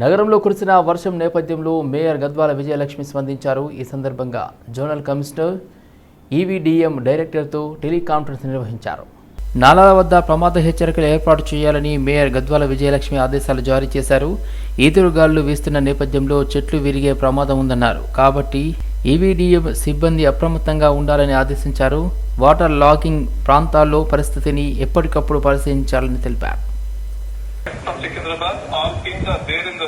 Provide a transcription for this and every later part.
నగరంలో కురిసిన వర్షం నేపథ్యంలో మేయర్ గద్వాల విజయలక్ష్మి స్పందించారు. ఈ సందర్భంగా జోనల్ కమిషనర్ ఈవీడీఎం డైరెక్టర్తో టెలికాన్ఫరెన్స్ నిర్వహించారు. నాలాల వద్ద ప్రమాద హెచ్చరికలు ఏర్పాటు చేయాలని మేయర్ గద్వాల విజయలక్ష్మి ఆదేశాలు జారీ చేశారు. ఈదురుగాలు వీస్తున్న నేపథ్యంలో చెట్లు విరిగే ప్రమాదం ఉందన్నారు. కాబట్టి ఈవీడీఎం సిబ్బంది అప్రమత్తంగా ఉండాలని ఆదేశించారు. వాటర్ లాగింగ్ ప్రాంతాల్లో పరిస్థితిని ఎప్పటికప్పుడు పరిశీలించాలని తెలిపారు. from Secunderabad. All teams are there in the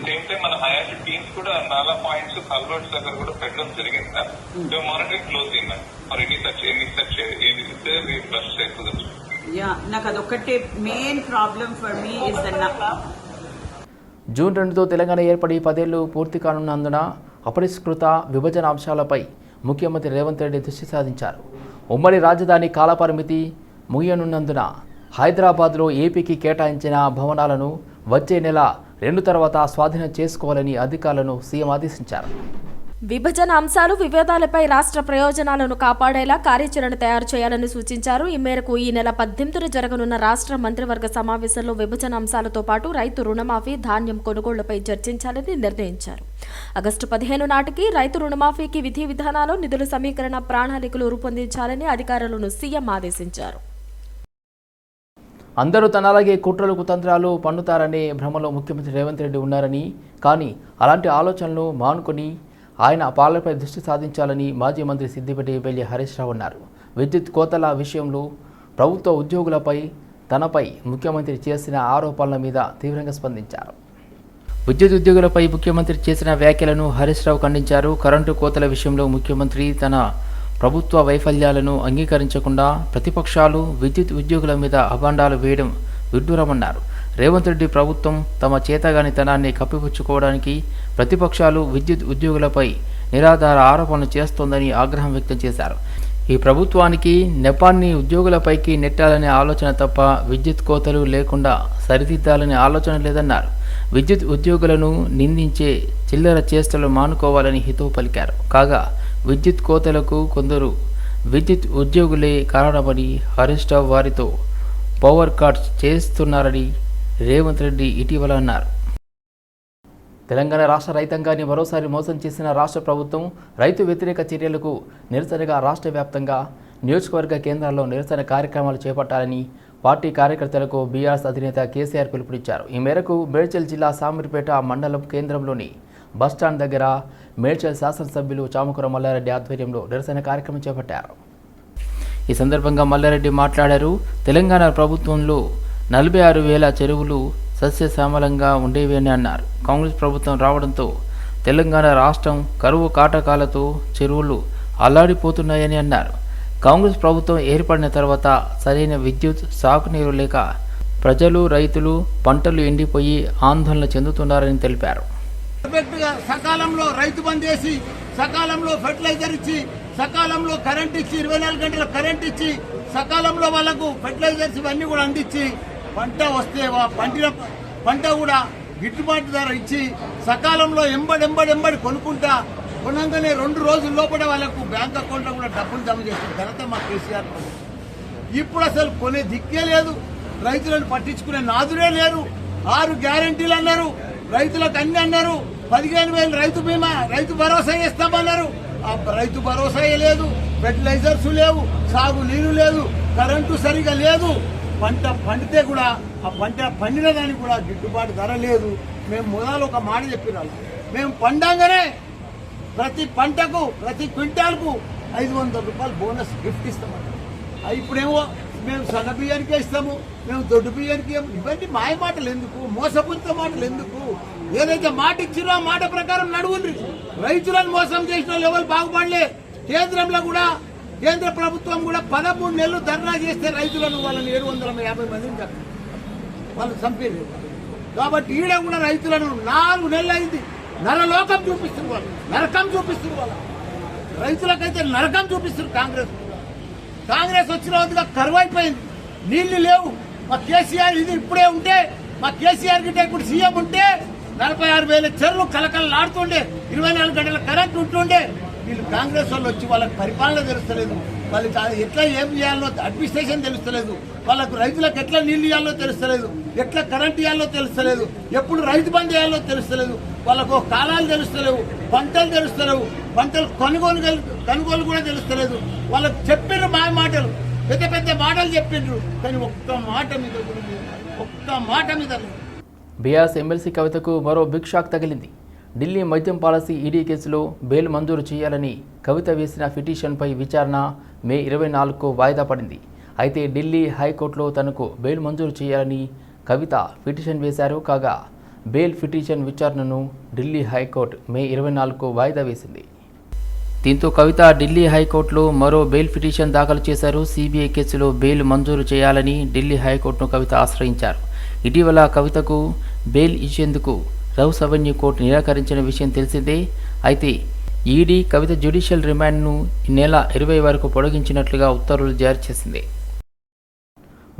same time మన హైయర్ టీమ్స్ కూడా నాలా పాయింట్స్ కల్వర్ట్స్ దగ్గర కూడా పెట్టడం జరిగింది మ్యామ్ మేము monitoring close ma'am for any such any such ఇస్తే బ్రష్ చేయకూడదు యా నాకు అదొక్కటే main problem for me is the June రెండుతో తెలంగాణ ఏర్పడి పదేళ్ళు పూర్తి కానున్నందున అపరిష్కృత విభజన అంశాలపై ముఖ్యమంత్రి రేవంత్ రెడ్డి దృష్టి సాధించారు ఉమ్మడి రాజధాని కాలపరిమితి ముగియనున్నందున హైదరాబాద్లో ఏపీకి కేటాయించిన భవనాలను వచ్చే నెల రెండు తర్వాత స్వాధీనం చేసుకోవాలని అధికారులను సీఎం ఆదేశించారు. విభజన అంశాలు వివాదాలపై రాష్ట్ర ప్రయోజనాలను కాపాడేలా కార్యాచరణ తయారు చేయాలని సూచించారు. ఈ మేరకు ఈ నెల పద్దెనిమిదిన జరగనున్న రాష్ట్ర మంత్రివర్గ సమావేశంలో విభజన అంశాలతో పాటు రైతు రుణమాఫీ ధాన్యం కొనుగోళ్ళపై చర్చించాలని నిర్ణయించారు. ఆగస్టు పదిహేను నాటికి రైతు రుణమాఫీకి విధి విధానాలు నిధుల సమీకరణ ప్రణాళికలు రూపొందించాలని అధికారులను సీఎం ఆదేశించారు. అందరూ తనలాగే కుట్రలు కుతంత్రాలు పన్నుతారనే భ్రమలో ముఖ్యమంత్రి రేవంత్ రెడ్డి ఉన్నారని కానీ అలాంటి ఆలోచనలు మానుకొని ఆయన పాలనపై దృష్టి సాధించాలని మాజీ మంత్రి సిద్దిపేట ఎమ్మెల్యే హరీష్ రావు అన్నారు. విద్యుత్ కోతల విషయంలో ప్రభుత్వ ఉద్యోగులపై తనపై ముఖ్యమంత్రి చేసిన ఆరోపణల మీద తీవ్రంగా స్పందించారు. విద్యుత్ ఉద్యోగులపై ముఖ్యమంత్రి చేసిన వ్యాఖ్యలను హరీష్ రావు ఖండించారు. కరెంటు కోతల విషయంలో ముఖ్యమంత్రి తన ప్రభుత్వ వైఫల్యాలను అంగీకరించకుండా ప్రతిపక్షాలు విద్యుత్ ఉద్యోగుల మీద అభాండాలు వేయడం విడ్డూరమన్నారు. రేవంత్ రెడ్డి ప్రభుత్వం తమ చేతగానితనాన్ని కప్పిపుచ్చుకోవడానికి ప్రతిపక్షాలు విద్యుత్ ఉద్యోగులపై నిరాధార ఆరోపణలు చేస్తోందని ఆగ్రహం వ్యక్తం చేశారు. ఈ ప్రభుత్వానికి నెపాన్ని ఉద్యోగులపైకి నెట్టాలనే ఆలోచన తప్ప విద్యుత్ కోతలు లేకుండా సరిదిద్దాలనే ఆలోచన లేదన్నారు. విద్యుత్ ఉద్యోగులను నిందించే చిల్లర చేష్టలు మానుకోవాలని హితవు పలికారు. కాగా విద్యుత్ కోతలకు కొందరు విద్యుత్ ఉద్యోగులే కారణమని హరీష్ రావు వారితో పవర్ కట్స్ చేస్తున్నారని రేవంత్ రెడ్డి ఇటీవల అన్నారు. తెలంగాణ రాష్ట్ర రైతాంగాన్ని మరోసారి మోసం చేసిన రాష్ట్ర ప్రభుత్వం రైతు వ్యతిరేక చర్యలకు నిరసనగా రాష్ట్ర వ్యాప్తంగా నియోజకవర్గ కేంద్రాల్లో నిరసన కార్యక్రమాలు చేపట్టాలని పార్టీ కార్యకర్తలకు బీఆర్ఎస్ అధినేత కేసీఆర్ పిలుపునిచ్చారు. ఈ మేరకు మేడ్చల్ జిల్లా సామర్పేట మండలం కేంద్రంలోని బస్టాండ్ దగ్గర మేడ్చల్ శాసనసభ్యులు చామకూర మల్లారెడ్డి ఆధ్వర్యంలో నిరసన కార్యక్రమం చేపట్టారు. ఈ సందర్భంగా మల్లారెడ్డి మాట్లాడారు. తెలంగాణ ప్రభుత్వంలో నలభై ఆరు వేల చెరువులు సస్యశ్యామలంగా ఉండేవి అని అన్నారు. కాంగ్రెస్ ప్రభుత్వం రావడంతో తెలంగాణ రాష్ట్రం కరువు కాటకాలతో చెరువులు అల్లాడిపోతున్నాయని అన్నారు. కాంగ్రెస్ ప్రభుత్వం ఏర్పడిన తర్వాత సరైన విద్యుత్ సాగునీరు లేక ప్రజలు రైతులు పంటలు ఎండిపోయి ఆందోళన చెందుతున్నారని తెలిపారు. పర్ఫెక్ట్ సకాలంలో రైతు బంద్ చేసి సకాలంలో ఫెర్టిలైజర్ ఇచ్చి సకాలంలో కరెంట్ ఇచ్చి ఇరవై నాలుగు గంటల కరెంట్ ఇచ్చి సకాలంలో వాళ్ళకు ఫెర్టిలైజర్స్ ఇవన్నీ కూడా అందించి పంట వస్తే వా- పండిన పంట కూడా గిట్టుబాటు ధర ఇచ్చి సకాలంలో ఎంబడెంబడెంబడి ఎంబడి ఎంబడి కొనుక్కుంటా కొనంగానే రెండు రోజుల లోపల వాళ్ళకు బ్యాంక్ అకౌంట్లో కూడా డబ్బులు జమ చేసిన ఘనత మా కేసీఆర్ ఇప్పుడు అసలు కొనే దిక్కే లేదు. రైతులను పట్టించుకునే నాదుడే లేరు. ఆరు గ్యారంటీలు అన్నారు. రైతులకు అన్ని అన్నారు. పదిహేను వేలు రైతు బీమా రైతు భరోసా ఇస్తామన్నారు. ఆ రైతు భరోసా లేదు ఫెర్టిలైజర్స్ లేవు సాగు నీరు లేదు కరెంటు సరిగా లేదు. పంట పండితే కూడా ఆ పంట పండిన దానికి కూడా గిట్టుబాటు ధర లేదు. మేము మొదలు ఒక మాట చెప్పినాము మేము పండంగానే ప్రతి పంటకు ప్రతి క్వింటాల్కు ఐదు వందల రూపాయలు బోనస్ గిఫ్ట్ ఇస్తామన్నారు. ఇప్పుడేమో మేము సన్న బియ్యానికే ఇస్తాము మేము దొడ్డు బియ్యానికి ఇవన్నీ మాయ మాటలు ఎందుకు మోసపూరిత మాటలు ఎందుకు ఏదైతే మాట ఇచ్చిరో ఆ మాట ప్రకారం నడువుంది రైతులను మోసం చేసిన ఎవరు బాగుపడలే. కేంద్రంలో కూడా కేంద్ర ప్రభుత్వం కూడా పదమూడు నెలలు ధర్నా చేస్తే రైతులను వాళ్ళని ఏడు వందల యాభై మందిని చంపారు. వాళ్ళు చంపేది కాబట్టి ఈడ కూడా రైతులను నాలుగు నెలలు అయింది. నరలోకం చూపిస్తుంది వాళ్ళు. నరకం చూపిస్తున్నారు వాళ్ళు. రైతులకైతే నరకం చూపిస్తున్నారు కాంగ్రెస్. కాంగ్రెస్ వచ్చిన వద్దుగా కరువు అయిపోయింది. నీళ్ళు లేవు. మా కేసీఆర్ ఇది ఇప్పుడే ఉంటే మా కేసీఆర్ గిట్ట ఇప్పుడు సీఎం ఉంటే నలభై ఆరు వేల చెరువులు కలకలలాడుతుండే ఇరవై నాలుగు గంటల కరెంట్ ఉంటుండే. వీళ్ళు కాంగ్రెస్ వాళ్ళు వచ్చి వాళ్ళకి పరిపాలన తెలుస్తలేదు. వాళ్ళకి ఎట్లా ఏం చేయాలో అడ్మినిస్ట్రేషన్ తెలుస్తలేదు. వాళ్ళకు రైతులకు ఎట్లా నీళ్ళు ఇవ్వాలో తెలుస్తలేదు. ఎట్లా కరెంట్ ఇవ్వాలో తెలుస్తలేదు. ఎప్పుడు రైతు బంద్ చేయాలో తెలుస్తలేదు. వాళ్ళకు కాలాలు తెలుస్తలేవు పంటలు తెలుస్తలేవు పంటలు కొనుగోలు కొనుగోలు కూడా తెలుస్తలేదు. వాళ్ళకు చెప్పిన మా మాటలు. పెద్ద పెద్ద మాటలు చెప్పిండ్రు కానీ ఒక్క మాట మీద ఒక్క మాట మీద బీఆర్ఎస్ ఎమ్మెల్సీ కవితకు మరో బిగ్ షాక్ తగిలింది. ఢిల్లీ మద్యం పాలసీ ఈడీ కేసులో బెయిల్ మంజూరు చేయాలని కవిత వేసిన పిటిషన్పై విచారణ మే ఇరవై నాలుగుకు వాయిదా పడింది. అయితే ఢిల్లీ హైకోర్టులో తనకు బెయిల్ మంజూరు చేయాలని కవిత పిటిషన్ వేశారు కాగా బెయిల్ పిటిషన్ విచారణను ఢిల్లీ హైకోర్టు మే ఇరవై నాలుగుకు వాయిదా వేసింది. దీంతో కవిత ఢిల్లీ హైకోర్టులో మరో బెయిల్ పిటిషన్ దాఖలు చేశారు. సిబిఐ కేసులో బెయిల్ మంజూరు చేయాలని ఢిల్లీ హైకోర్టును కవిత ఆశ్రయించారు. ఇటీవల కవితకు బెయిల్ ఇచ్చేందుకు రౌస్ అవెన్యూ కోర్టు నిరాకరించిన విషయం తెలిసిందే. అయితే ఈడీ కవిత జ్యుడిషియల్ రిమాండ్ను ఈ నెల ఇరవై వరకు పొడిగించినట్లుగా ఉత్తర్వులు జారీ చేసింది.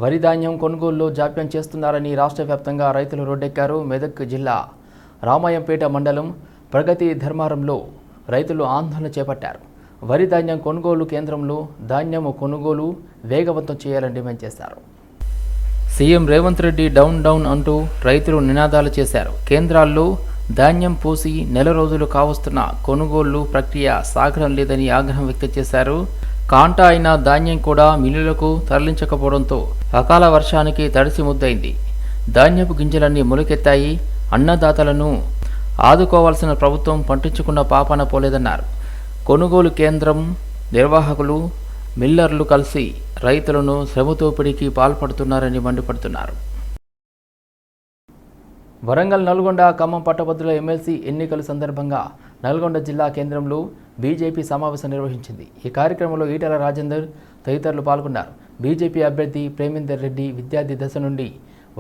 వరి ధాన్యం కొనుగోలులో జాప్యం చేస్తున్నారని రాష్ట్ర వ్యాప్తంగా రైతులు రోడ్డెక్కారు మెదక్ జిల్లా రామాయంపేట మండలం ప్రగతి ధర్మారంలో రైతులు ఆందోళన చేపట్టారు. వరి ధాన్యం కొనుగోలు కేంద్రంలో ధాన్యం కొనుగోలు వేగవంతం చేయాలని డిమాండ్ చేశారు. CM Revanth Reddy down down అంటూ రైతులు నినాదాలు చేశారు. కేంద్రాల్లో ధాన్యం పోసి నెల రోజులు కావస్తున్న కొనుగోళ్ళు ప్రక్రియ సాగడం లేదని ఆగ్రహం వ్యక్తం చేశారు. కాంటా అయిన ధాన్యం కూడా మిల్లులకు తరలించకపోవడంతో అకాల వర్షానికి తడిసి ముద్దైంది. ధాన్యపు గింజలన్నీ మొలకెత్తాయి. అన్నదాతలను ఆదుకోవాల్సిన ప్రభుత్వం పట్టించుకున్న పాపన పోలేదన్నారు. కొనుగోలు కేంద్రం నిర్వాహకులు మిల్లర్లు కలిసి రైతులను శ్రమతోపిడికి పాల్పడుతున్నారని మండిపడుతున్నారు. వరంగల్ నల్గొండ ఖమ్మం పట్టభద్రుల ఎమ్మెల్సీ ఎన్నికల సందర్భంగా నల్గొండ జిల్లా కేంద్రంలో బీజేపీ సమావేశం నిర్వహించింది. ఈ కార్యక్రమంలో ఈటల రాజేందర్ తదితరులు పాల్గొన్నారు. బీజేపీ అభ్యర్థి ప్రేమేందర్ రెడ్డి విద్యార్థి దశ నుండి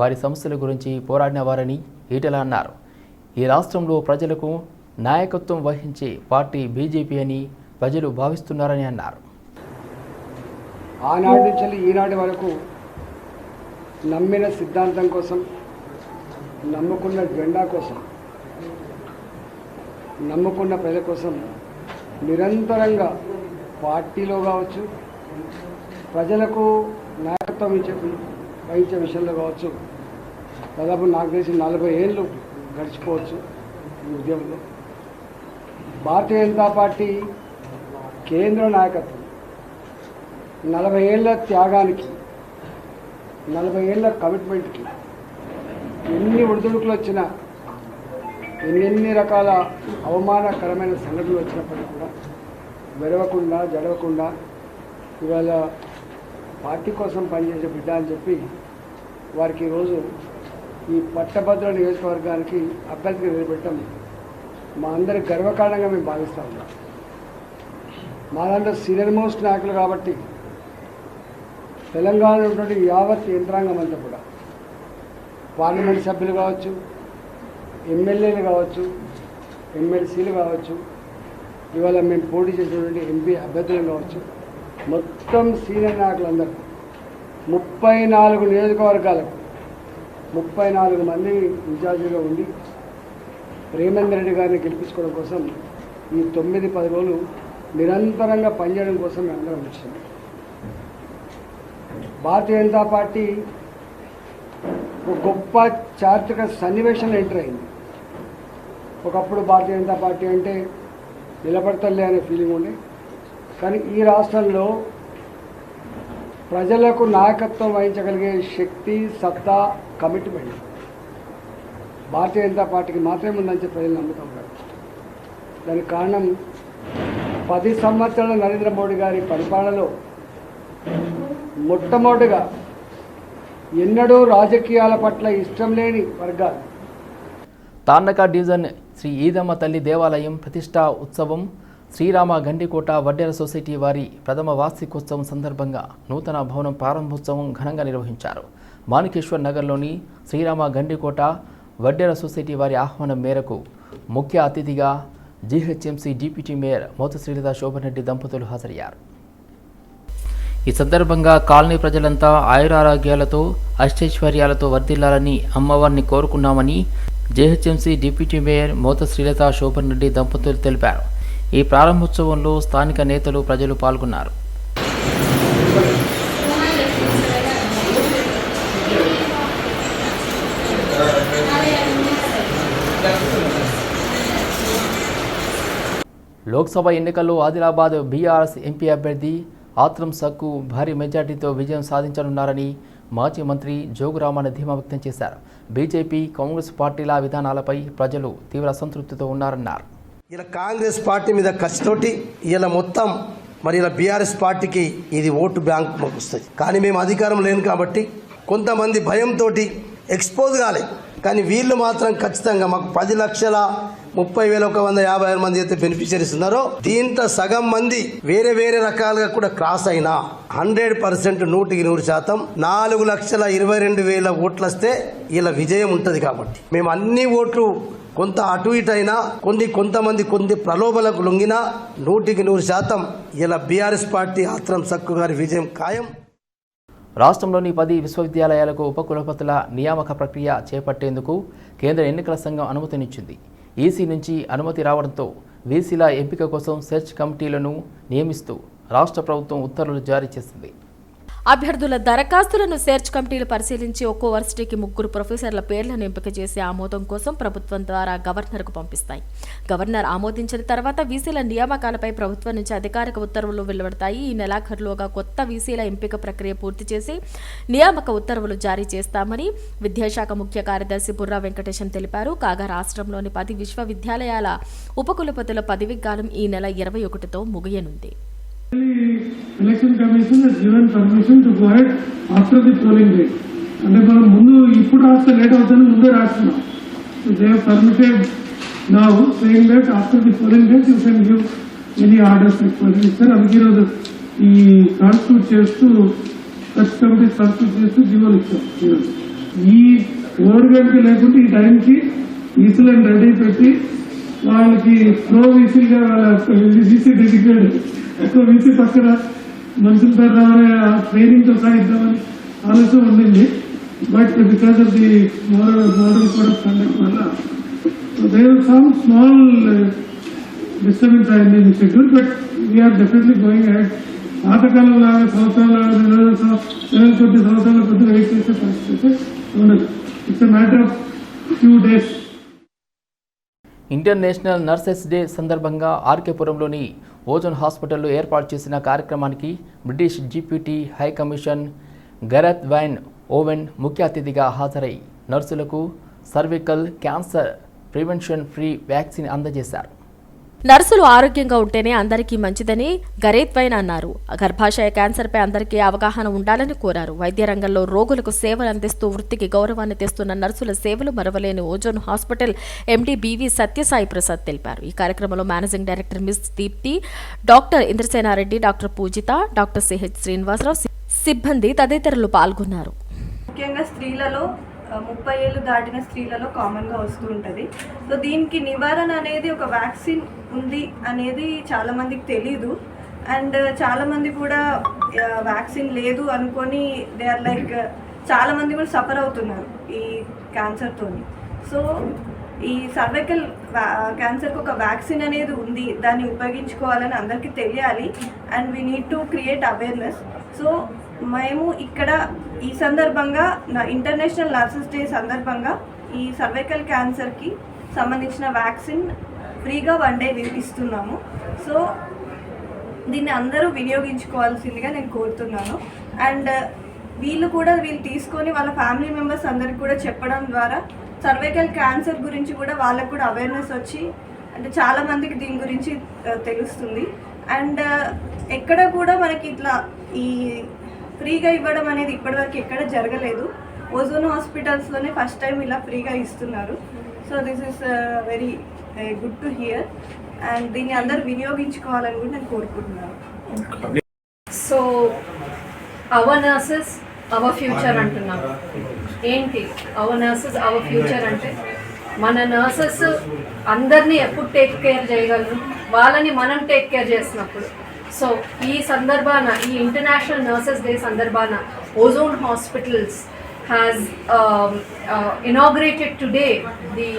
వారి సమస్యల గురించి పోరాడిన వారని ఈటల అన్నారు. ఈ రాష్ట్రంలో ప్రజలకు నాయకత్వం వహించే పార్టీ బీజేపీ అని ప్రజలు భావిస్తున్నారని అన్నారు. ఆనాటి నుంచి ఈనాటి వరకు నమ్మిన సిద్ధాంతం కోసం నమ్ముకున్న జెండా కోసం నమ్ముకున్న ప్రజల కోసం నిరంతరంగా పార్టీలో కావచ్చు ప్రజలకు నాయకత్వం ఇచ్చే వహించే విషయంలో కావచ్చు దాదాపు నాకు తెలిసి నలభై ఏళ్ళు గడిచిపోవచ్చు ఈ ఉద్యమంలో. భారతీయ జనతా పార్టీ కేంద్ర నాయకత్వం. నలభై ఏళ్ళ త్యాగానికి నలభై ఏళ్ళ కమిట్మెంట్కి ఎన్ని ఒడిదుడుకులు వచ్చినా ఎన్నెన్ని రకాల అవమానకరమైన సంఘటనలు వచ్చినప్పటికీ కూడా వెరవకుండా జడవకుండా ఇవాళ పార్టీ కోసం పనిచేసే బిడ్డ అని చెప్పి వారికి ఈరోజు ఈ పట్టభద్ర నియోజకవర్గానికి అభ్యర్థిగా నిలబెట్టడం మా అందరి గర్వకారణంగా మేము భావిస్తా ఉన్నాం. మా దాంట్లో సీనియర్ మోస్ట్ నాయకులు కాబట్టి తెలంగాణలో ఉన్నటువంటి యావత్ యంత్రాంగం అంతా కూడా పార్లమెంట్ సభ్యులు కావచ్చు ఎమ్మెల్యేలు కావచ్చు ఎమ్మెల్సీలు కావచ్చు ఇవాళ మేము పోటీ చేసినటువంటి ఎంపీ అభ్యర్థులు కావచ్చు మొత్తం సీనియర్ నాయకులందరూ ముప్పై నాలుగు నియోజకవర్గాలకు ముప్పై నాలుగు మంది ఇన్ఛార్జిగా ఉండి ప్రేమేందర్ రెడ్డి గారిని గెలిపించుకోవడం కోసం ఈ తొమ్మిది పది రోజులు నిరంతరంగా పనిచేయడం కోసం మేము అందరం వచ్చింది భారతీయ జనతా పార్టీ ఒక గొప్ప చారిత్రక సన్నివేశంలో ఎంటర్ అయింది. ఒకప్పుడు భారతీయ జనతా పార్టీ అంటే నిలబడతలే అనే ఫీలింగ్ ఉండే. కానీ ఈ రాష్ట్రంలో ప్రజలకు నాయకత్వం వహించగలిగే శక్తి సత్తా కమిట్మెంట్ భారతీయ జనతా పార్టీకి మాత్రమే ఉందని చెప్పి ప్రజలు నమ్ముతూ ఉంటారు దానికి కారణం పది సంవత్సరాల నరేంద్ర మోడీ గారి పరిపాలనలో మొట్టమొదటిగా ఎన్నడూ రాజకీయాల పట్ల ఇష్టం లేని వర్గాలు. తాన్నక డివిజన్ శ్రీ ఈదమ్మ తల్లి దేవాలయం ప్రతిష్టా ఉత్సవం శ్రీరామ గండికోట వడ్డెర సొసైటీ వారి ప్రథమ వార్షికోత్సవం సందర్భంగా నూతన భవనం ప్రారంభోత్సవం ఘనంగా నిర్వహించారు. మాణికేశ్వర్ నగర్లోని శ్రీరామ గండికోట వడ్డెర సొసైటీ వారి ఆహ్వానం మేరకు ముఖ్య అతిథిగా GHMC deputy mayor Motha Srilatha Shobhan Reddy దంపతులు హాజరయ్యారు. ఈ సందర్భంగా కాలనీ ప్రజలంతా ఆయురారోగ్యాలతో అష్టైశ్వర్యాలతో వర్ధిల్లాలని అమ్మవారిని కోరుకున్నామని GHMC deputy mayor Motha Srilatha Shobhan Reddy దంపతులు తెలిపారు. ఈ ప్రారంభోత్సవంలో స్థానిక నేతలు ప్రజలు పాల్గొన్నారు. లోక్సభ ఎన్నికల్లో ఆదిలాబాద్ బీఆర్ఎస్ ఎంపీ అభ్యర్థి ఆత్రం సక్కు భారీ మెజార్టీతో విజయం సాధించనున్నారని మాజీ మంత్రి జోగురామన్ ధీమా వ్యక్తం చేశారు. బీజేపీ కాంగ్రెస్ పార్టీల విధానాలపై ప్రజలు తీవ్ర అసంతృప్తితో ఉన్నారన్నారు. ఇలా కాంగ్రెస్ పార్టీ మీద ఖర్చుతోటి ఇలా మొత్తం మరి ఇలా బీఆర్ఎస్ పార్టీకి ఇది ఓటు బ్యాంక్ వస్తుంది. కానీ మేము అధికారం లేను కాబట్టి కొంతమంది భయంతో ఎక్స్పోజ్ కాలేదు కానీ వీళ్ళు మాత్రం ఖచ్చితంగా మాకు పది లక్షల ముప్పై వేల ఒక వంద యాభై ఆరు మంది అయితే బెనిఫిషరీస్ ఉన్నారో దీంట్లో సగం మంది వేరే వేరే రకాలుగా కూడా క్రాస్ అయినా హండ్రెడ్ పర్సెంట్ నూటికి నూరు శాతం నాలుగు లక్షల ఇరవై రెండు వేల ఓట్లు వస్తే ఇలా విజయం ఉంటుంది కాబట్టి. మేము అన్ని ఓట్లు కొంత అటు ఇటు అయినా కొన్ని కొంతమంది కొన్ని ప్రలోభలకు లొంగినా నూటికి నూరు శాతం ఇలా బీఆర్ఎస్ పార్టీ ఆత్రం సక్కు గారి విజయం ఖాయం. రాష్ట్రంలోని పది విశ్వవిద్యాలయాలకు ఉపకులపతుల నియామక ప్రక్రియ చేపట్టేందుకు కేంద్ర ఎన్నికల సంఘం అనుమతినిచ్చింది. ఈసీ నుంచి అనుమతి రావడంతో వీసీల ఎంపిక కోసం సెర్చ్ కమిటీలను నియమిస్తూ రాష్ట్ర ప్రభుత్వం ఉత్తర్వులు జారీ చేసింది. అభ్యర్థుల దరఖాస్తులను సెర్చ్ కమిటీలు పరిశీలించి ఒక్కో వర్సిటీకి ముగ్గురు ప్రొఫెసర్ల పేర్లను ఎంపిక చేసి ఆమోదం కోసం ప్రభుత్వం ద్వారా గవర్నర్కు పంపిస్తాయి. గవర్నర్ ఆమోదించిన తర్వాత వీసీల నియామకాలపై ప్రభుత్వం నుంచి అధికారిక ఉత్తర్వులు వెలువడతాయి. ఈ నెలాఖరులోగా కొత్త వీసీల ఎంపిక ప్రక్రియ పూర్తి చేసి నియామక ఉత్తర్వులు జారీ చేస్తామని విద్యాశాఖ ముఖ్య కార్యదర్శి బుర్రా వెంకటేశం తెలిపారు. కాగా రాష్ట్రంలోని పది విశ్వవిద్యాలయాల ఉపకులపతుల పదవి కాలం ఈ నెల ఇరవై ఒకటితో ముగియనుంది. Election commission given permission to go ahead after the polling day అంటే మనం ముందు ఇప్పుడు రాస్తే లేట్ అవుతుంది ముందే రాస్తున్నాం. దే పర్మిటెడ్ నా same date after the polling date you can give any orders require ఇస్తారు అందుకే ఈరోజు ఈ కాన్స్టిట్యూట్ చేస్తూ ఖర్చు కమిటీ కాన్స్టిట్యూట్ చేస్తూ జీవోలు ఇచ్చాం ఈరోజు. ఈ ఓడి గంట లేకుంటే ఈ టైంకి ఈసులను రెడీ పెట్టి వాళ్ళకి ప్రో వీసీగా వాళ్ళ వీసీ డెడికేటెడ్ ఎక్కువ నుంచి పక్కన మనుషులతో రావాలని ట్రైనింగ్తో సహా ఆలోచన ఉండింది. But because of the model model code of conduct వల్ల దేర్ సమ్ స్మాల్ డిస్టర్బెన్స్ అయింది in schedule but we are definitely going ahead పాతకాలం లాగా సంవత్సరాలు నెలల సం- కొద్ది సంవత్సరాలు కొద్దిగా వెయిట్ చేసే పరిస్థితి అయితే ఉండదు. It's a matter of few days international nurses day సందర్భంగా ఆర్కేపురంలోని ఓజోన్ హాస్పిటల్లో ఏర్పాటు చేసిన కార్యక్రమానికి British deputy high commission Gareth Wynn Owen ముఖ్య అతిథిగా హాజరై నర్సులకు cervical cancer prevention free vaccine అందజేశారు. నర్సులు ఆరోగ్యంగా ఉంటేనే అందరికీ మంచిదని గరేత్వైన్ అన్నారు. గర్భాశయ క్యాన్సర్పై అందరికీ అవగాహన ఉండాలని కోరారు. వైద్య రంగంలో రోగులకు సేవలు అందిస్తూ వృత్తికి గౌరవాన్ని తెస్తున్న నర్సుల సేవలు మరవలేని Ozone hospital MD BV Satyasai Prasad తెలిపారు. ఈ కార్యక్రమంలో managing director miss Deepthi doctor Indrasena Reddy doctor Poojitha doctor CH Srinivasa Rao సిబ్బంది తదితరులు పాల్గొన్నారు. ముఖ్యంగా స్త్రీలలో ముప్పై ఏళ్ళు దాటిన స్త్రీలలో కామన్గా వస్తూ ఉంటుంది. సో దీనికి నివారణ అనేది ఒక వ్యాక్సిన్ ఉంది అనేది చాలామందికి తెలీదు. అండ్ చాలామంది కూడా వ్యాక్సిన్ లేదు అనుకొని దే ఆర్ లైక్ చాలామంది కూడా సఫర్ అవుతున్నారు ఈ క్యాన్సర్తో సో ఈ సర్వైకల్ క్యాన్సర్కి ఒక వ్యాక్సిన్ అనేది ఉంది. దాన్ని ఉపయోగించుకోవాలని అందరికీ తెలియాలి. And we need to create awareness so మేము ఇక్కడ ఈ సందర్భంగా నా ఇంటర్నేషనల్ నర్సెస్ డే సందర్భంగా ఈ సర్వైకల్ క్యాన్సర్కి సంబంధించిన వ్యాక్సిన్ ఫ్రీగా వన్ డే ఇస్తున్నాము సో దీన్ని అందరూ వినియోగించుకోవాల్సిందిగా నేను కోరుతున్నాను. అండ్ uh, వీళ్ళు కూడా వీళ్ళు తీసుకొని వాళ్ళ ఫ్యామిలీ మెంబర్స్ అందరికి కూడా చెప్పడం ద్వారా సర్వైకల్ క్యాన్సర్ గురించి కూడా వాళ్ళకు కూడా అవేర్నెస్ వచ్చి అంటే చాలామందికి దీని గురించి uh, తెలుస్తుంది. అండ్ uh, ఎక్కడ కూడా మనకి ఇట్లా ఈ ఫ్రీగా ఇవ్వడం అనేది ఇప్పటివరకు ఎక్కడ జరగలేదు. ఓజోన్ హాస్పిటల్స్లోనే ఫస్ట్ టైం ఇలా ఫ్రీగా ఇస్తున్నారు. So this is very good to hear. And దీన్ని అందరు వినియోగించుకోవాలని కూడా నేను కోరుకుంటున్నాను. So our nurses our future అంటున్నాం. ఏంటి? అవర్ నర్సెస్ అవర్ ఫ్యూచర్ అంటే మన నర్సెస్ అందరినీ ఎప్పుడు టేక్ కేర్ చేయగలరు? వాళ్ళని మనం టేక్ కేర్ చేసినప్పుడు. సో ఈ సందర్భాన ఈ international nurses day సందర్భాన Ozone hospitals has inaugurated today the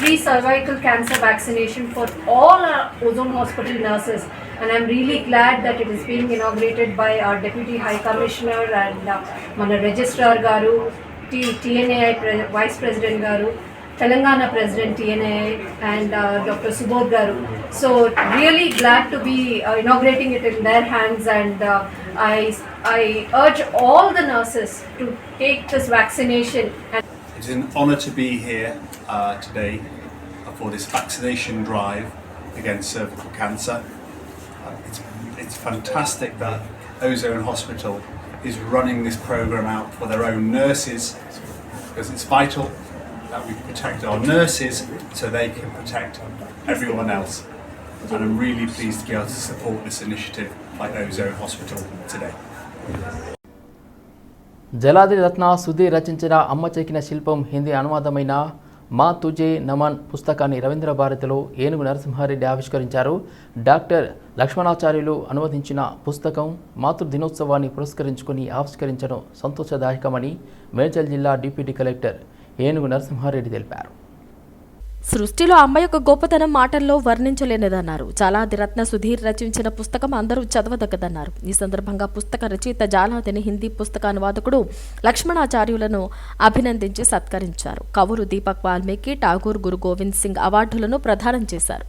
pre cervical cancer vaccination for all Ozone hospital nurses and I'm really glad that it is being inaugurated by our deputy high commissioner and మన registrar గారు T TNAI vice president గారు. Telangana President TNA and uh, Dr. Subodh Garu. So really glad to be uh, inaugurating it in their hands and uh, I, I urge all the nurses to take this vaccination. It's an honour to be here today for this vaccination drive against cervical cancer. It's, it's fantastic that Ozone Hospital is running this program out for their own nurses because it's vital that we protect our nurses so they can protect everyone else. And I'm really pleased to be able to support this initiative like Ozone Hospital today. Jaladi Ratna Sudheer రచించిన అమ్మ చెక్కిన శిల్పం హిందీ అనువాదమైన మా తుజే నమన్ పుస్తకాన్ని రవీంద్ర భారతిలో ఏనుగు నరసింహారెడ్డి ఆవిష్కరించారు doctor Lakshmanacharyulu అనువదించిన పుస్తకం మాతృ దినోత్సవాన్ని పురస్కరించుకుని ఆవిష్కరించడం సంతోషదాయకమని మేడ్చల్ జిల్లా డిప్యూటీ కలెక్టర్ ఏనుగు నరసింహారెడ్డి తెలిపారు. సృష్టిలో అమ్మ యొక్క గొప్పతనం మాటల్లో వర్ణించలేనిదన్నారు. చాలాది రత్న సుధీర్ రచించిన పుస్తకం అందరూ చదవదగ్గదన్నారు. ఈ సందర్భంగా పుస్తక రచయిత జాలాదిని హిందీ పుస్తక అనువాదకుడు లక్ష్మణాచార్యులను అభినందించి సత్కరించారు. కవులు దీపక్ వాల్మీకి ఠాగూర్ గురు గోవింద్ సింగ్ అవార్డులను ప్రదానం చేశారు.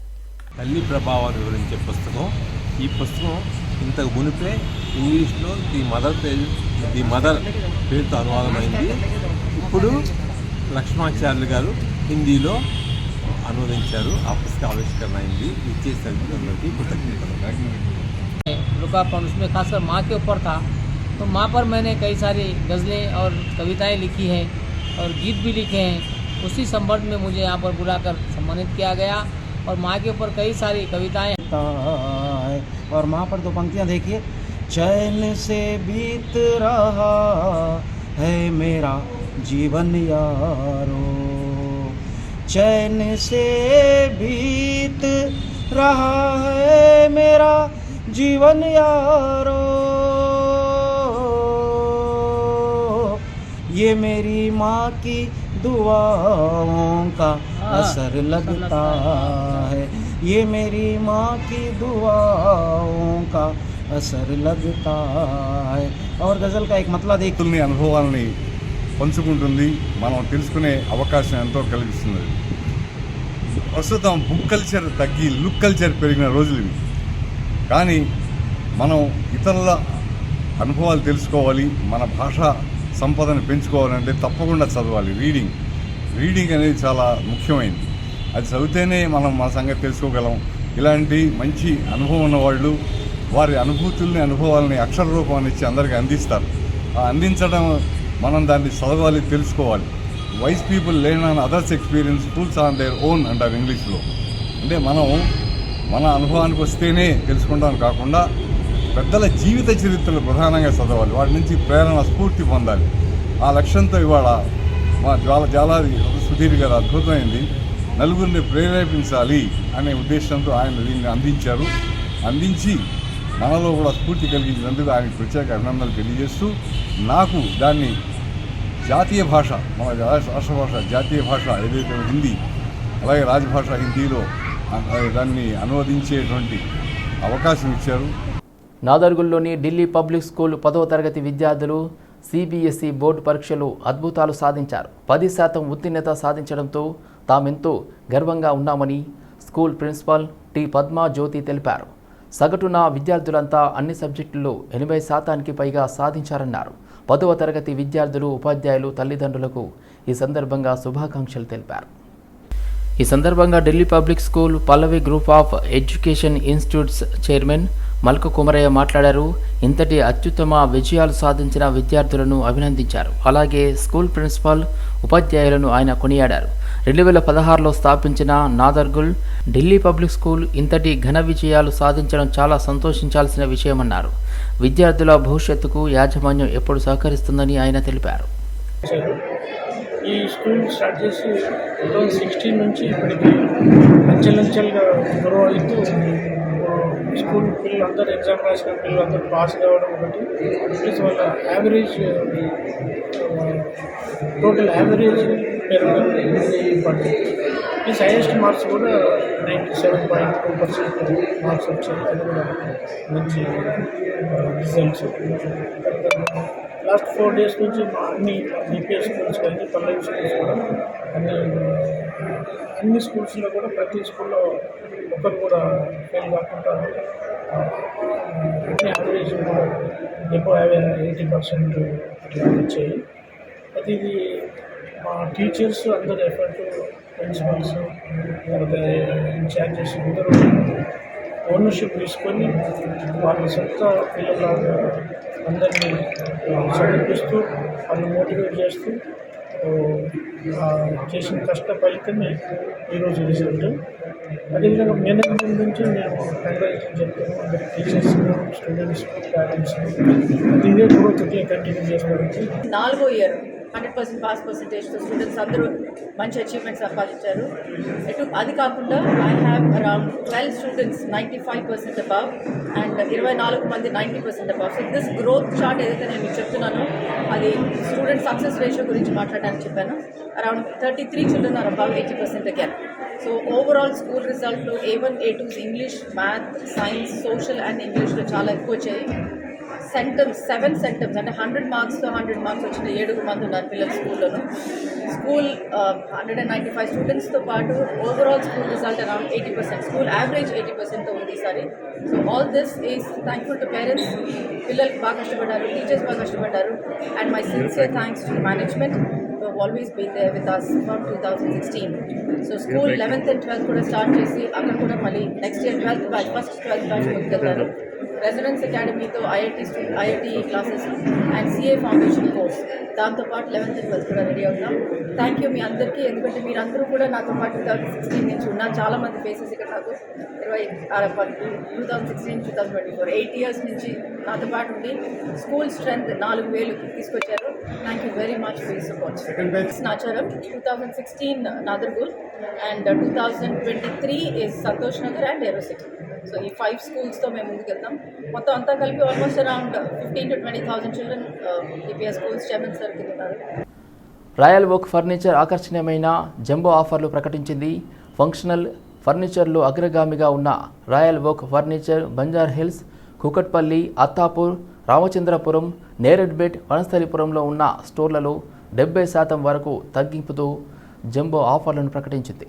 తల్లి ప్రభావాన్ని వివరించే పుస్తకం. ఈ పుస్తకం ఇంతకు మునిపే ఇంగ్లీష్లో ది మదర్ ది మదర్ పేరుతో అనువాదమైంది. ఇప్పుడు లక్ష్మాచార్యులు గారు హిందీలో అనువదించారు ఆ పుస్తక ఆవిష్కరణ అయింది ఇచ్చేసరికి అందరికీ కృతజ్ఞతలు लोकार्पण उसमें खासकर माँ के ऊपर था तो माँ पर मैंने कई सारी गज़लें और कविताएं लिखी हैं और गीत भी लिखे हैं उसी संबंध में मुझे यहाँ पर बुलाकर सम्मानित किया गया और माँ के ऊपर कई सारी कविताएं और वहाँ पर दो पंक्तियाँ देखिए चैन से बीत रहा है मेरा जीवन यारो। चैन से बीत रहा है मेरा जीवन यारो। ये मेरी माँ की दुआओं का हाँ, असर लगता है। ये मेरी माँ की दुआओं का असर लगता है। और गज़ल का एक मतला देख। तुमने अनुभव नहीं। పంచుకుంటుంది. మనం తెలుసుకునే అవకాశం ఎంతో కలిగిస్తుంది. ప్రస్తుతం బుక్ కల్చర్ తగ్గి లుక్ కల్చర్ పెరిగిన రోజులు ఇవి. కానీ మనం ఇతరుల అనుభవాలు తెలుసుకోవాలి మన భాష సంపదను పెంచుకోవాలంటే తప్పకుండా చదవాలి. రీడింగ్. రీడింగ్ అనేది చాలా ముఖ్యమైనది. అది చదివితేనే మనం మన సంగతి తెలుసుకోగలం. ఇలాంటి మంచి అనుభవం ఉన్నవాళ్ళు వారి అనుభూతుల్ని అనుభవాలని అక్షర రూపాన్ని ఇచ్చి అందరికీ అందిస్తారు. ఆ అందించడం మనం దాన్ని చదవాలి తెలుసుకోవాలి. Wise people learn on others experience fools on their own అంటారు ఇంగ్లీష్లో. అంటే మనం మన అనుభవానికి వస్తేనే తెలుసుకుంటాం కాకుండా పెద్దల జీవిత చరిత్రలు ప్రధానంగా చదవాలి. వాటి నుంచి ప్రేరణ స్ఫూర్తి పొందాలి. ఆ లక్ష్యంతో ఇవాళ మా జ్వాల జాలాది సుధీర్ గారు అద్భుతమైంది. నలుగురిని ప్రేరేపించాలి అనే ఉద్దేశంతో ఆయన దీన్ని అందించారు. అందించి మనలో కూడా స్ఫూర్తి కలిగించినందుకు ఆయనకు ప్రత్యేక అభినందనలు తెలియజేస్తూ నాకు దాన్ని జాతీయ భాష మన రాష్ట్ర భాష జాతీయ భాష ఏదైతే హిందీ అలాగే రాజభాష హిందీలో దాన్ని అనువదించేటువంటి అవకాశం ఇచ్చారు. నాదర్గుల్లోని ఢిల్లీ పబ్లిక్ స్కూల్ పదవ తరగతి విద్యార్థులు సిబిఎస్ఈ బోర్డు పరీక్షలు అద్భుతాలు సాధించారు. పది శాతం ఉత్తీర్ణత సాధించడంతో తామెంతో గర్వంగా ఉన్నామని school principal T Padma Jyothi తెలిపారు. సగటున విద్యార్థులంతా అన్ని సబ్జెక్టుల్లో ఎనభై శాతానికి పైగా సాధించారన్నారు. పదవ తరగతి విద్యార్థులు ఉపాధ్యాయులు తల్లిదండ్రులకు ఈ సందర్భంగా శుభాకాంక్షలు తెలిపారు. ఈ సందర్భంగా Delhi public school Pallavi group of education institutes chairman Malka Kumarayya మాట్లాడారు. ఇంతటి అత్యుత్తమ విజయాలు సాధించిన విద్యార్థులను అభినందించారు. అలాగే స్కూల్ ప్రిన్సిపాల్ ఉపాధ్యాయులను ఆయన కొనియాడారు. రెండు వేల పదహారులో స్థాపించిన నాదర్గుల్ ఢిల్లీ పబ్లిక్ స్కూల్ ఇంతటి ఘన విజయాలు సాధించడం చాలా సంతోషించాల్సిన విషయమన్నారు. విద్యార్థుల భవిష్యత్తుకు యాజమాన్యం ఎప్పుడు సహకరిస్తుందని ఆయన తెలిపారు. ఈ స్కూల్ స్టార్ట్ చేసి టూ థౌజండ్ సిక్స్టీన్ నుంచి ఇప్పటికి అంచెలంచెలుగా గ్రో అవుతూ స్కూల్ పిల్లలందరూ ఎగ్జామ్ రాసిన పిల్లలందరూ పాస్ కావడం ఒకటి. ప్లస్ వాళ్ళ యావరేజ్ టోటల్ యావరేజ్ పెరగడం ఇంపార్టెంట్ హైయెస్ట్ మార్క్స్ కూడా ninety seven point two percent marks వచ్చాయి. అది కూడా మంచి రిజల్ట్స్ లాస్ట్ ఫోర్ డేస్ నుంచి మా అన్ని డిపిఎస్ స్కూల్స్ కానీ పల్లెవి స్కూల్స్ కూడా అన్ని అన్ని స్కూల్స్లో కూడా ప్రతి స్కూల్లో ఒక్కరు కూడా ఫెయిల్ కాకుండా అన్ని యావరేజ్ కూడా ఎబో ఎయిటీ పర్సెంట్ అట్లా వచ్చాయి. అయితే ఇది టీచర్స్ అందరు ఎఫర్ట్ ప్రిన్సిపల్స్ ఇన్ఛార్జెస్ అందరూ ఓనర్షిప్ తీసుకొని వాళ్ళ సొంత పిల్లలాగా అందరినీ చదివిస్తూ వాళ్ళు మోటివేట్ చేస్తూ చేసిన కష్ట ఫలితమే ఈరోజు రిజల్ట్. అదేవిధంగా మేనేజ్మెంట్ నుంచి మేము కంగ్రాచులేషన్ చెప్తాము అందరి టీచర్స్ స్టూడెంట్స్ పేరెంట్స్ ఇదే గ్రోత్ కంటిన్యూ చేసుకోవడానికి నాలుగో ఇయర్. హండ్రెడ్ పర్సెంట్ పాస్ పర్సెంటేజ్తో స్టూడెంట్స్ అందరూ మంచి అచీవ్మెంట్ సంపాదించారు. ఎటు అది కాకుండా I have around twelve students ninety five percent above and ఇరవై నాలుగు మంది ninety percent above so this growth chart ఏదైతే నేను మీకు చెప్తున్నానో అది స్టూడెంట్ సక్సెస్ రేషియో గురించి మాట్లాడడానికి చెప్పాను. Around thirty three children are above eighty percent again so overall school రిజల్ట్లో A one A twos English math science social and ఇంగ్లీష్లో చాలా ఎక్కువ వచ్చాయి. సెంటమ్స్ సెవెన్ సెంటమ్స్ అంటే హండ్రెడ్ మార్క్స్తో హండ్రెడ్ మార్క్స్ వచ్చిన ఏడుగురు మంది ఉన్నారు పిల్లలు స్కూల్లోను. School hundred and ninety five స్టూడెంట్స్తో పాటు overall school result around eighty percent school average eighty పర్సెంట్తో ఉంది ఈసారి. So all this is thankful to parents పిల్లలకి బాగా కష్టపడ్డారు టీచర్స్ బాగా కష్టపడ్డారు. And my sincere thanks to management always be they with us from two thousand sixteen so school eleventh and twelfth కూడా start చేసి అక్కడ కూడా మళ్ళీ next year twelfth batch first twelfth batch ముందుకెళ్తారు. Residence అకాడమీతో IIT IIT classes and CA foundation course. దాంతోపాటు eleventh twelfth కూడా ready అవుతాం. Thank you మీ అందరికీ. ఎందుకంటే మీరు అందరూ కూడా నాతో పాటు టూ థౌసండ్ సిక్స్టీన్ నుంచి ఉన్నారు. చాలా మంది ఫేసెస్ ఇక్కడ నాకు ఇరవై two thousand sixteen two thousand twenty four eight years నుంచి నాతో పాటు ఉండి స్కూల్ స్ట్రెంత్ నాలుగు వేలు తీసుకొచ్చారు. Thank you very much for support Nacharam two thousand sixteen Nadargul and two thousand twenty three is Santosh Nagar and aero city so ఈ five స్కూల్స్తో మేము ముందుకెళ్తాం. మొత్తం అంతా కలిపి almost around fifteen to twenty thousand children EPS schools chairman sir కింద ఉన్నారు. Royal ఓక్ ఫర్నిచర్ ఆకర్షణీయమైన జంబో ఆఫర్లు ప్రకటించింది. ఫంక్షనల్ ఫర్నిచర్లో అగ్రగామిగా ఉన్న Royal Oak furniture Banjara Hills Kukatpally Attapur Ramachandrapuram Neredmet వనస్థలిపురంలో ఉన్న స్టోర్లలో డెబ్బై శాతం వరకు తగ్గింపుతో జంబో ఆఫర్లను ప్రకటించింది.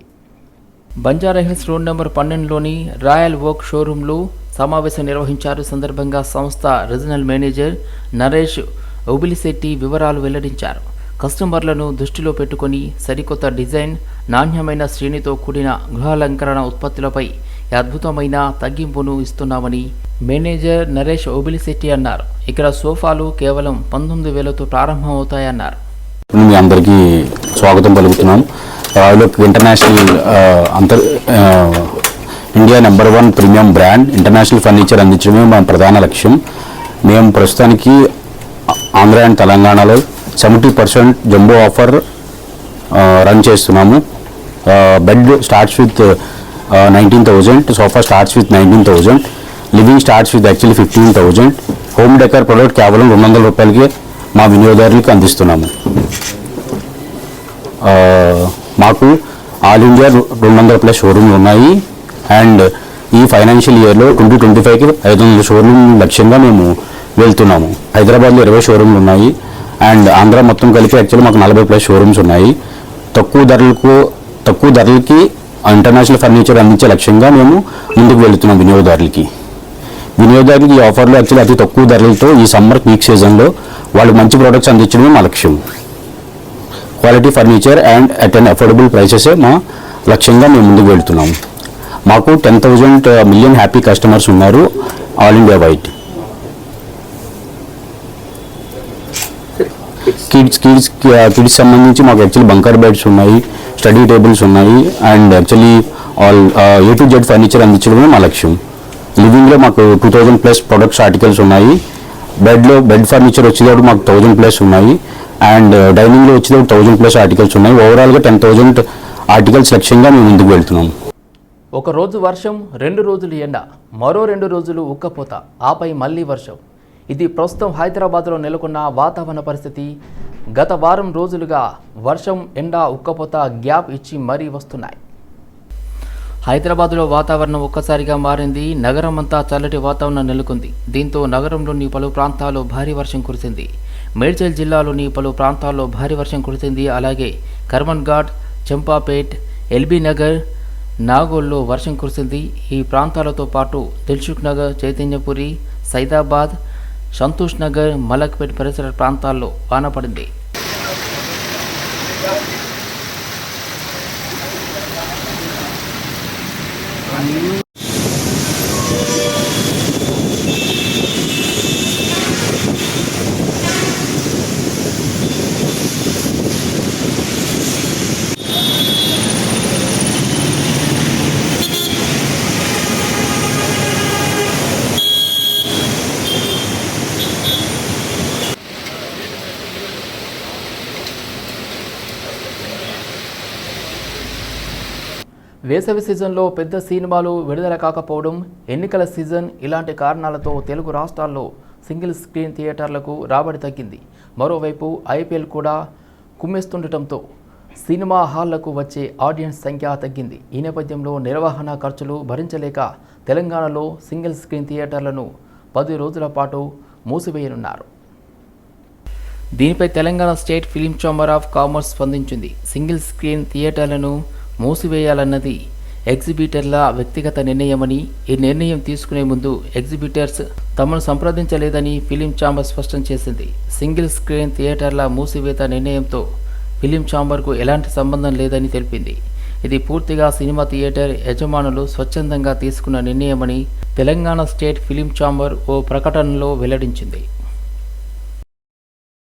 బంజారాహిల్స్ రోడ్ నెంబర్ పన్నెండులోని రాయల్ ఓక్ షోరూంలో సమావేశం నిర్వహించారు. సందర్భంగా సంస్థ రీజనల్ మేనేజర్ నరేష్ ఒబిలిశెట్టి వివరాలు వెల్లడించారు. కస్టమర్లను దృష్టిలో పెట్టుకొని సరికొత్త డిజైన్ నాణ్యమైన శ్రేణితో కూడిన గృహాలంకరణ ఉత్పత్తులపై అద్భుతమైన తగ్గింపును ఇస్తున్నామని మేనేజర్ నరేష్ ఓబిలిశెట్టి అన్నారు. ఇక్కడ సోఫాలు కేవలం పంతొమ్మిది వేలతో ప్రారంభమవుతాయన్నారు. మీ అందరికీ స్వాగతం పలుకుతున్నాను. రాయల్ ఇంటర్నేషనల్ అంతర్ India number one premium brand international furniture అందించడమే మా ప్రధాన లక్ష్యం. మేము ప్రస్తుతానికి ఆంధ్ర అండ్ తెలంగాణలో seventy percent jumbo offer run చేస్తున్నాము. Bed starts with nineteen thousand sofa starts with nineteen thousand living starts with actually fifteen thousand home decor product కేవలం రెండు వందల రూపాయలకే మా వినియోగదారులకు అందిస్తున్నాము. Uh, మాకు ఆల్ ఇండియా రెండు వందల ప్లస్ షోరూమ్లు ఉన్నాయి. అండ్ ఈ ఫైనాన్షియల్ ఇయర్లో ట్వంటీ ట్వంటీ ఫైవ్కి ఐదు వందల షోరూమ్ లక్ష్యంగా మేము వెళ్తున్నాము. హైదరాబాద్లో ఇరవై షోరూమ్లు ఉన్నాయి. అండ్ ఆంధ్ర మొత్తం కలిపి యాక్చువల్లీ మాకు నలభై ప్లస్ షోరూమ్స్ ఉన్నాయి. తక్కువ ధరలకు తక్కువ ధరలకి ఇంటర్నేషనల్ ఫర్నిచర్ అందించే లక్ష్యంగా మేము ముందుకు వెళుతున్నాం వినియోగదారులకి. వినియోగదారులకి ఈ ఆఫర్లో యాక్చువల్లీ అతి తక్కువ ధరలతో ఈ సమ్మర్ పీక్ సీజన్లో వాళ్ళు మంచి ప్రోడక్ట్స్ అందించడమే మా లక్ష్యం. Quality furniture and at an affordable prices మా లక్ష్యంగా మేము ముందుకు వెళ్తున్నాం. మాకు ten thousand million happy customers ఉన్నారు all India wide. Kids kids kids సంబంధించి మాకు యాక్చువల్లీ బంకర్ బెడ్స్ ఉన్నాయి స్టడీ టేబుల్స్ ఉన్నాయి and actually all A to Z furniture అందించడమే మా లక్ష్యం. లివింగ్లో మాకు two thousand plus products articles ఉన్నాయి. బెడ్లో బెడ్ ఫర్నిచర్ వచ్చేటప్పుడు మాకు థౌజండ్ ప్లస్ ఉన్నాయి. అండ్ డైనింగ్లో వచ్చేటప్పుడు థౌజండ్ ప్లస్ ఆర్టికల్స్ ఉన్నాయి. ఓవరాల్గా టెన్ థౌజండ్ ఆర్టికల్స్ లక్ష్యంగా మేము ముందుకు వెళ్తున్నాం. ఒక రోజు వర్షం రెండు రోజులు ఎండ మరో రెండు రోజులు ఉక్కపోత ఆపై మళ్ళీ వర్షం. ఇది ప్రస్తుతం హైదరాబాద్లో నెలకొన్న వాతావరణ పరిస్థితి. గత వారం రోజులుగా వర్షం ఎండ ఉక్కపోత గ్యాప్ ఇచ్చి మరీ వస్తున్నాయి. హైదరాబాద్లో వాతావరణం ఒక్కసారిగా మారింది. నగరం అంతా చల్లటి వాతావరణం నెలకొంది. దీంతో నగరంలోని పలు ప్రాంతాల్లో భారీ వర్షం కురిసింది. మేడ్చల్ జిల్లాలోని పలు ప్రాంతాల్లో భారీ వర్షం కురిసింది. అలాగే కర్మన్ ఘాట్ చంపాపేట్ ఎల్బీ నగర్ నాగోల్లో వర్షం కురిసింది. ఈ ప్రాంతాలతో పాటు దిల్సుఖ్ నగర్ చైతన్యపురి సైదాబాద్ సంతోష్ నగర్ మలక్పేట్ పరిసర ప్రాంతాల్లో వాన పడింది. వేసవి సీజన్లో పెద్ద సినిమాలు విడుదల కాకపోవడం ఎన్నికల సీజన్ ఇలాంటి కారణాలతో తెలుగు రాష్ట్రాల్లో సింగిల్ స్క్రీన్ థియేటర్లకు రాబడి తగ్గింది. మరోవైపు ఐపీఎల్ కూడా కుమ్మేస్తుండటంతో సినిమా హాళ్ళకు వచ్చే ఆడియన్స్ సంఖ్య తగ్గింది. ఈ నేపథ్యంలో నిర్వహణ ఖర్చులు భరించలేక తెలంగాణలో సింగిల్ స్క్రీన్ థియేటర్లను పది రోజుల పాటు మూసివేయనున్నారు. దీనిపై Telangana state film chamber of commerce స్పందించింది. సింగిల్ స్క్రీన్ థియేటర్లను మూసివేయాలన్నది ఎగ్జిబిటర్ల వ్యక్తిగత నిర్ణయమని ఈ నిర్ణయం తీసుకునే ముందు ఎగ్జిబిటర్స్ తమను సంప్రదించలేదని ఫిలిం ఛాంబర్ స్పష్టం చేసింది. సింగిల్ స్క్రీన్ థియేటర్ల మూసివేత నిర్ణయంతో ఫిలిం ఛాంబర్కు ఎలాంటి సంబంధం లేదని తెలిపింది. ఇది పూర్తిగా సినిమా థియేటర్ యజమానులు స్వచ్ఛందంగా తీసుకున్న నిర్ణయమని తెలంగాణ స్టేట్ ఫిలిం ఛాంబర్ ఓ ప్రకటనలో వెల్లడించింది.